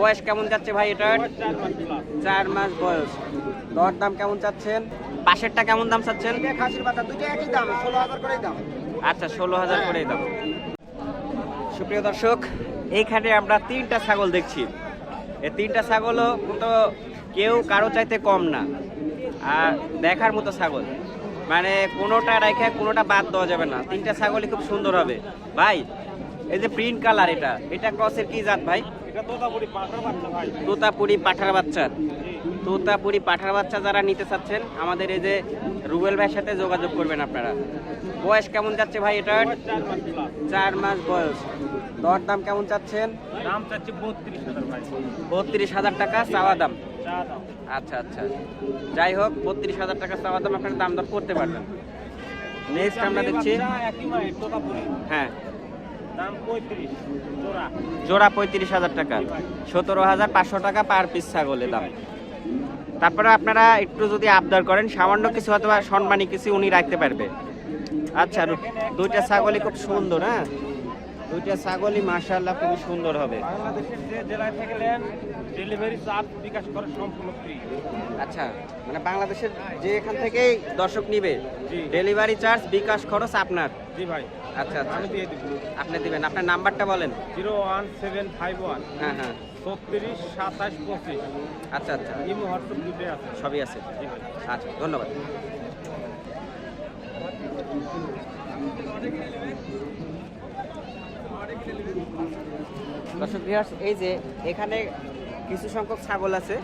বয়স কেমন যাচ্ছে ভাই এটার? চার মাস বয়স। দর দাম কেমন চাচ্ছেন? পাশেরটা কেমন দাম চাচ্ছেন? দাম ষোলো হাজার করেই দাম। আচ্ছা সুপ্রিয় দর্শক এইখানে আমরা তিনটা ছাগল দেখছি। এই তিনটা ছাগলও কিন্তু কেউ কারও চাইতে কম না আর দেখার মতো ছাগল। মানে কোনোটা রেখে কোনোটা বাদ দেওয়া যাবে না। তিনটা ছাগলই খুব সুন্দর হবে। ভাই এই যে প্রিন্ট কালার এটা এটা ক্রসের কি জাত ভাই? তোতাপুরি পাঠার বাচ্চা তোতাপুরি পাঠার বাচ্চা। যারা নিতে চাচ্ছেন আমাদের এই যে রুবেল ভাইয়ের সাথে যোগাযোগ করবেন আপনারা। বয়স কেমন যাচ্ছে ভাই এটার? চার মাস বয়স। দর দাম কেমন চাচ্ছেন? দাম চাচ্ছি বত্রিশ হাজার ভাই। বত্রিশ হাজার টাকা চাওয়া দাম। আচ্ছা আচ্ছা। যাই হোক বত্রিশ হাজার টাকা চাওয়া দাম আপনারা দাম দর করতে পারবেন। নেক্সট আমরা দেখছি। হ্যাঁ। জোড়া। পঁয়ত্রিশ হাজার টাকা। সতেরো হাজার পাঁচশো টাকা পার পিস ছাগলের দাম। তারপরে আপনারা একটু যদি আবদার করেন, সামান্য কিছু হয়তো সম্মানী কিছু উনি রাখতে পারবে। আচ্ছা দুইটা ছাগলই খুব সুন্দর হ্যাঁ? দুইটা ছাগলই মার্শাল্লাহ খুবই সুন্দর হবে। বাংলাদেশের যে জেলায় থেকে নেন ডেলিভারি চার্জ বিকাশ করে সম্পূর্ণ ফ্রি আচ্ছা মানে বাংলাদেশের যে এখান থেকেই দর্শক নিবে জি। ডেলিভারি চার্জ বিকাশ খরচ আপনার? জি ভাই। আচ্ছা আচ্ছা। আমি দিয়ে দিব। আপনি দিবেন আপনার নাম্বারটা বলেন। Zero one seven five one হ্যাঁ হ্যাঁ। ছত্রিশ সাতাশ পঁচিশ। আচ্ছা আচ্ছা। ইমো হোয়াটসঅ্যাপ দুটোই আছে। সবই আছে। আচ্ছা ধন্যবাদ। দর্শক ভিউয়ার্স এই যে এখানে কিছু সংখ্যক ছাগল আছে,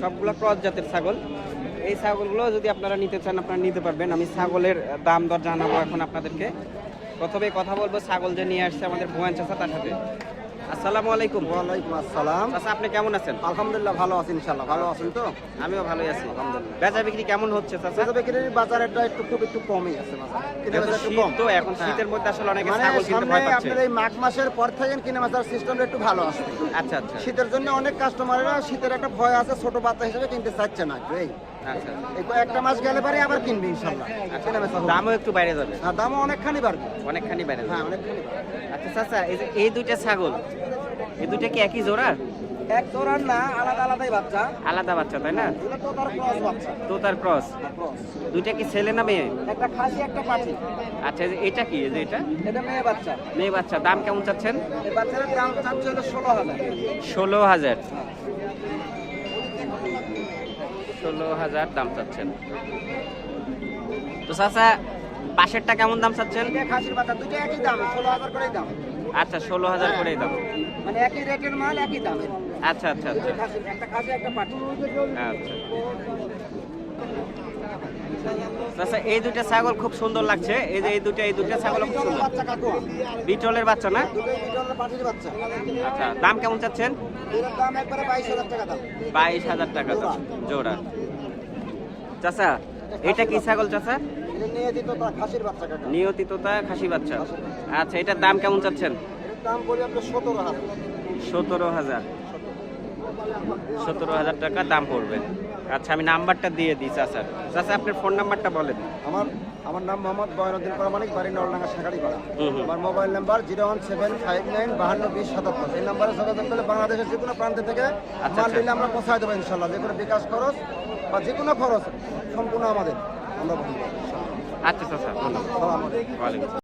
সবগুলো ক্রস জাতের ছাগল। এই ছাগলগুলো যদি আপনারা নিতে চান, আপনারা নিতে পারবেন। আমি ছাগলের দাম দর জানাব এখন আপনাদেরকে। প্রথমে কথা বলব ছাগল যে নিয়ে আসছে আমাদের ভুয়ান চাষা তার সাথে আসসালামু আলাইকুম। ওয়ালাইকুম আসসালাম। চাষা আপনি কেমন আছেন? আলহামদুলিল্লাহ ভালো আছি ইনশাল্লাহ ভালো আছেন তো? আমিও ভালোই আছি আলহামদুলিল্লাহ। বেচা বিক্রি কেমন হচ্ছে বেচা বিক্রির বাজারটা একটু খুব একটু কমই আছে বাজার একটু কম। তো এখন হ্যাঁ। শীতের মধ্যে আসলে অনেকে মানে ছাগল কিনতে ভয় পাচ্ছে। আপনার এই মাঘ মাসের পর থেকে কিনে বেচার সিস্টেমটা একটু ভালো আসবে আচ্ছা আচ্ছা। শীতের জন্য অনেক কাস্টমাররা শীতের একটা ভয় আছে ছোট বাচ্চা হিসেবে কিনতে চাচ্ছে না একটু এই। আচ্ছা কয়েকটা মাস গেলে পরে আবার কিনবে ইনশাল্লাহ। কিনে দামও একটু বাইরে যাবে। হ্যাঁ দামও অনেকখানি বাড়বে। অনেকখানি বাইরে হ্যাঁ অনেকখানি বাড়বে। আচ্ছা এই যে এই দুইটা ছাগল এই দুইটা কি একই জোড়া এক জোড়ার না আলাদা আলাদাই বাচ্চা। আলাদা বাচ্চা তাই না? এগুলো তো তার ক্রস বাচ্চা। তো তার ক্রস। দুইটা কি ছেলে না মেয়ে? একটা খাসি একটা আচ্ছা এটা কি? যে এটা? এটা মেয়ে বাচ্চা। মেয়ে বাচ্চা। দাম কেমন চাচ্ছেন? এই বাচ্চাটার দাম চাচ্ছে হলো ষোলো হাজার। ষোলো হাজার। ষোলো হাজার দাম চাচ্ছেন। তো চাচা পাশেরটা কেমন দাম চাচ্ছেন? খাসির বাচ্চা দুটো একই দাম ষোলো হাজার করেই দাম। আচ্ছা ষোলো হাজার করেই দাম। মানে একই রেটের মাল একই দাম আচ্ছা আচ্ছা আচ্ছা। একটা খাসি একটা পাঠি আচ্ছা। আচ্ছা এই দুইটা ছাগল খুব সুন্দর লাগছে। এই যে এই দুইটা এই দুইটা ছাগল খুব সুন্দর। বিটলের বাচ্চা না? আচ্ছা দাম কেমন চাচ্ছেন? বাইশ হাজার টাকা জোড়া। চাচা, এটা কি ছাগল চাচা? নিয়তিততা খাসি বাচ্চা। আচ্ছা এটার দাম কেমন চাচ্ছেন? সতেরো হাজার। সতেরো হাজার টাকা দাম পড়বে। আচ্ছা আমি নাম্বারটা দিয়ে দিই চাচার চাচা আপনার ফোন নাম্বারটা বলেন আমার আমার নাম মোহাম্মদ বয়নুদ্দিন প্রামাণিক বাড়ি নলডাঙ্গা শাখারি পাড়া হুম হুম। আমার mobile number zero one seven five nine বাহান্ন বিশ সাতাত্তর। এই নাম্বারে যোগাযোগ করলে বাংলাদেশের যে কোনো প্রান্ত থেকে আচ্ছা, মাল আচ্ছা। নিলে আমরা পৌঁছায় দেবো ইনশাল্লাহ। যে কোনো বিকাশ খরচ বা যে কোনো খরচ সম্পূর্ণ আমাদের। আমরা। আচ্ছা চাচা। ধন্যবাদ।